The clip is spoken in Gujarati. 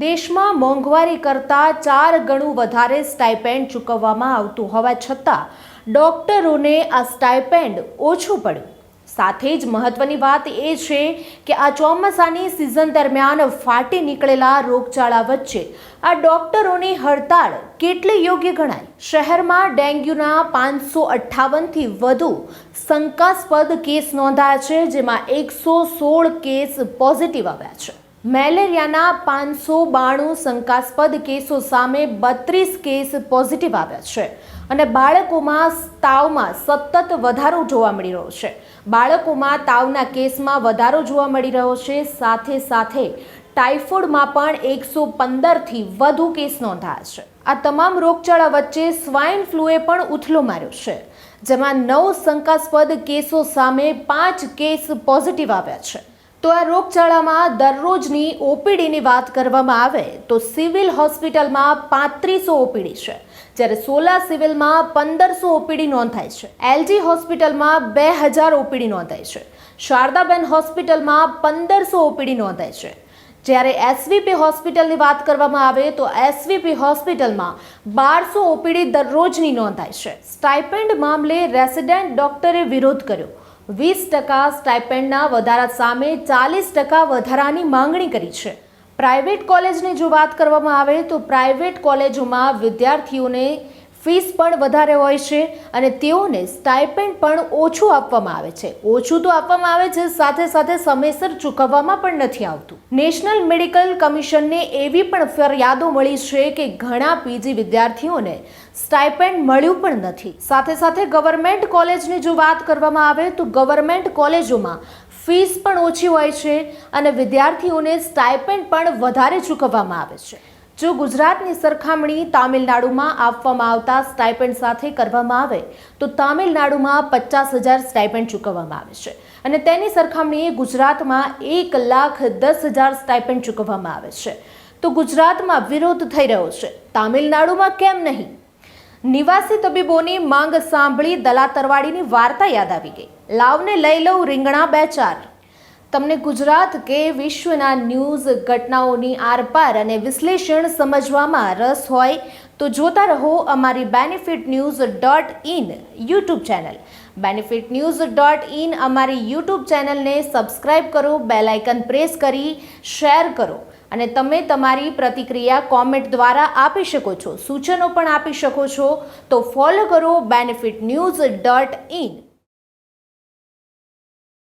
દેશમાં મોંઘવારી કરતાં ચાર ગણું વધારે સ્ટાઇપેન્ડ ચૂકવવામાં આવતું હોવા છતાં, ડોક્ટરોને આ સ્ટાઇપેન્ડ ઓછું પડ્યું. સાથે જ મહત્વની વાત એ છે કે આ ચોમાસાની સિઝન દરમિયાન ફાટી નીકળેલા રોગચાળા વચ્ચે આ ડોક્ટરોની હડતાળ કેટલી યોગ્ય ગણાય? શહેરમાં ડેન્ગ્યુના પાંચસો અઠ્ઠાવનથી વધુ શંકાસ્પદ કેસ નોંધાયા છે, જેમાં એકસો સોળ કેસ પોઝિટિવ આવ્યા છે. મેલેરિયાના પાંચસો બાણું શંકાસ્પદ કેસો સામે બત્રીસ કેસ પોઝિટિવ આવ્યા છે. અને બાળકોમાં તાવમાં સતત વધારો જોવા મળી રહ્યો છે. બાળકોમાં તાવના કેસમાં વધારો જોવા મળી રહ્યો છે. સાથે સાથે ટાઇફોઇડમાં પણ એકસો પંદરથી વધુ કેસ નોંધાયા છે. આ તમામ રોગચાળા વચ્ચે સ્વાઇન ફ્લૂએ પણ ઉથલો માર્યો છે. જેમાં નવ શંકાસ્પદ કેસો સામે પાંચ કેસ પોઝિટિવ આવ્યા છે. તો આ રોગચાળામાં દરરોજની ઓપીડીની વાત કરવામાં આવે તો સિવિલ હોસ્પિટલમાં પાંત્રીસો ઓપીડી છે. જ્યારે સોલા સિવિલમાં પંદરસો ઓપીડી નોંધાય છે. એલજી હોસ્પિટલમાં બે હજાર ઓપીડી નોંધાય છે. શારદાબેન હોસ્પિટલમાં પંદરસો ઓપીડી નોંધાય છે. જ્યારે એસવીપી હોસ્પિટલની વાત કરવામાં આવે તો એસવીપી હોસ્પિટલમાં બારસો ઓપીડી દરરોજની નોંધાય છે. સ્ટાઇપેન્ડ મામલે રેસિડેન્ટ ડોક્ટરે વિરોધ કર્યો. વીસ ટકા સ્ટાઇપેન્ડના વધારા સામે ચાલીસ ટકા વધારાની માંગણી કરી છે. પ્રાઇવેટ કોલેજની જો વાત કરવામાં આવે તો પ્રાઇવેટ કોલેજોમાં વિદ્યાર્થીઓને ફીસ પણ વધારે હોય છે અને તેઓને સ્ટાઇપેન્ડ પણ ઓછું આપવામાં આવે છે. ઓછું તો આપવામાં આવે છે, સાથે સાથે સમયસર ચૂકવવામાં પણ નથી આવતું. નેશનલ મેડિકલ કમિશનને એવી પણ ફરિયાદો મળી છે કે ઘણા પીજી વિદ્યાર્થીઓને સ્ટાઇપેન્ડ મળ્યું પણ નથી. સાથે સાથે ગવર્મેન્ટ કોલેજની જો વાત કરવામાં આવે તો ગવર્મેન્ટ કોલેજોમાં ફીસ પણ ઓછી હોય છે અને વિદ્યાર્થીઓને સ્ટાઇપેન્ડ પણ વધારે ચૂકવવામાં આવે છે. જો ગુજરાતની સરખામણી તામિલનાડુમાં આપવામાં આવતા સ્ટાઇપેન્ડ સાથે કરવામાં આવે, તો તામિલનાડુમાં પચાસ હજાર સ્ટાઇપેન્ડ ચૂકવવામાં આવે છે. અને તેની સરખામણીએ ગુજરાતમાં એક લાખ દસ હજાર સ્ટાઇપેન્ડ ચૂકવવામાં આવે છે. તો ગુજરાતમાં વિરોધ થઈ રહ્યો છે. તામિલનાડુમાં કેમ નહીં? નિવાસી તબીબોની માંગ સાંભળી દલાતરવાડીની વાર્તા યાદ આવી ગઈ. લાવને લઈ લઉં રીંગણા બે ચાર. તમને ગુજરાત કે વિશ્વના ન્યૂઝ ઘટનાઓની આરપાર અને વિશ્લેષણ સમજવામાં રસ હોય તો જોતા રહો અમારી benefit news dot in YouTube channel benefit news dot in અમારી યુટ્યુબ ચેનલને સબસ્ક્રાઇબ કરો બેલાઇકન પ્રેસ કરી શેર કરો. અને તમે તમારી પ્રતિક્રિયા કોમેન્ટ દ્વારા આપી શકો છો, સૂચનો પણ આપી શકો છો. તો ફોલો કરો બેનિફિટ ન્યૂઝ ડોટ ઇન